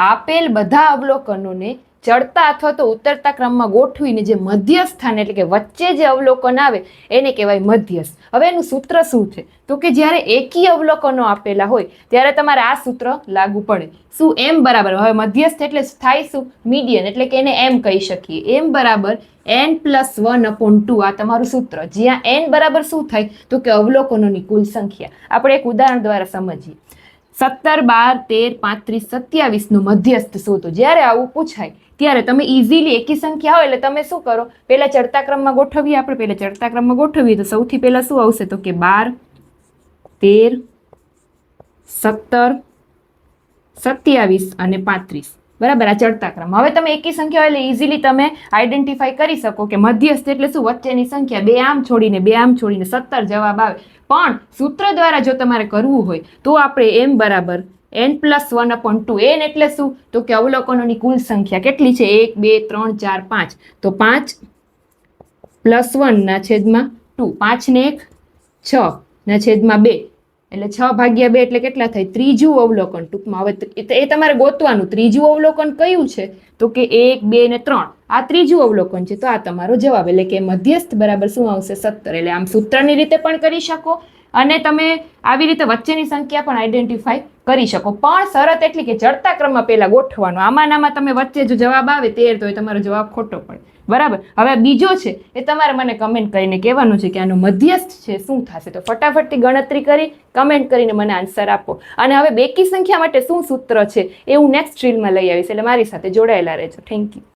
આપેલ બધા અવલોકનોને ચડતા અથવા તો ઉતરતા ક્રમમાં ગોઠવીને જે મધ્યસ્થાન એટલે કે વચ્ચે જે અવલોકન આવે, એને કહેવાય મધ્યસ્થ. હવે એનું સૂત્ર શું છે? તો કે જ્યારે એકી અવલોકનો આપેલા હોય, ત્યારે તમારે આ સૂત્ર લાગુ પડે. શું એમ બરાબર? હવે મધ્યસ્થ એટલે થાય શું? મીડિયન, એટલે કે એને એમ કહી શકીએ. એમ બરાબર N plus one upon two આ તમારું સૂત્ર. જ્યાં એન બરાબર શું થાય? તો કે અવલોકનોની કુલ સંખ્યા. આપણે એક ઉદાહરણ દ્વારા સમજીએ. સત્તર બાર તેર પાંત્રીસ સત્યાવીસનું મધ્યસ્થ શોધો. જ્યારે આવું પૂછાય, ત્યારે તમે ઇઝીલી એકી સંખ્યા હોય એટલે તમે શું કરો? પહેલાં ચડતા ક્રમમાં ગોઠવીએ આપણે. પહેલા ચડતા ક્રમમાં ગોઠવીએ તો સૌથી પહેલાં શું આવશે? તો કે બાર, તેર, સત્તર, સત્યાવીસ અને પાંત્રીસ. બરાબર? આ ચડતા ક્રમ. હવે તમે એકી સંખ્યા હોય એટલે ઇઝીલી તમે આઈડેન્ટિફાઈ કરી શકો કે મધ્યસ્થ એટલે શું? વચ્ચેની સંખ્યા. બે આમ છોડીને બે આમ છોડીને સત્તર જવાબ આવે. પણ સૂત્ર દ્વારા જો તમારે કરવું હોય, તો આપણે એમ બરાબર N plus one upon two N એટલે શું? તો કે અવલોકનોની કુલ સંખ્યા કેટલી છે? એક, બે, ત્રણ, ચાર, પાંચ. તો પાંચ પ્લસ વનના છેદમાં ટુ પાંચને એક, છ ના છેદમાં બે. એટલે છ ભાગ્યા બે એટલે કેટલા થાય ત્રીજું અવલોકન ટૂંકમાં. હવે એ તમારે ગોતવાનું. ત્રીજું અવલોકન કયું છે? તો કે એક, બે ને ત્રણ. આ ત્રીજું અવલોકન છે. તો આ તમારો જવાબ. એટલે કે મધ્યસ્થ બરાબર શું આવશે? સત્તર. એટલે આમ સૂત્રની રીતે પણ કરી શકો. અને તમે આવી રીતે વચ્ચેની સંખ્યા પણ આઈડેન્ટિફાઈ કરી શકો. પણ શરત એટલી કે ચડતા ક્રમમાં પહેલાં ગોઠવાનો આમાં તમે વચ્ચે જો જવાબ આવે, તેર તો એ તમારો જવાબ ખોટો પડે. બરાબર? હવે બીજો છે, એ તમારે મને કમેન્ટ કરીને કહેવાનું છે કે આનો મધ્યસ્થ છે, શું થશે? તો ફટાફટથી ગણતરી કરી કમેન્ટ કરીને મને આન્સર આપો. અને હવે બેકી સંખ્યા માટે શું સૂત્ર છે એ હું નેક્સ્ટ રીલમાં લઈ આવીશ. એટલે મારી સાથે જોડાયેલા રહેજો. Thank you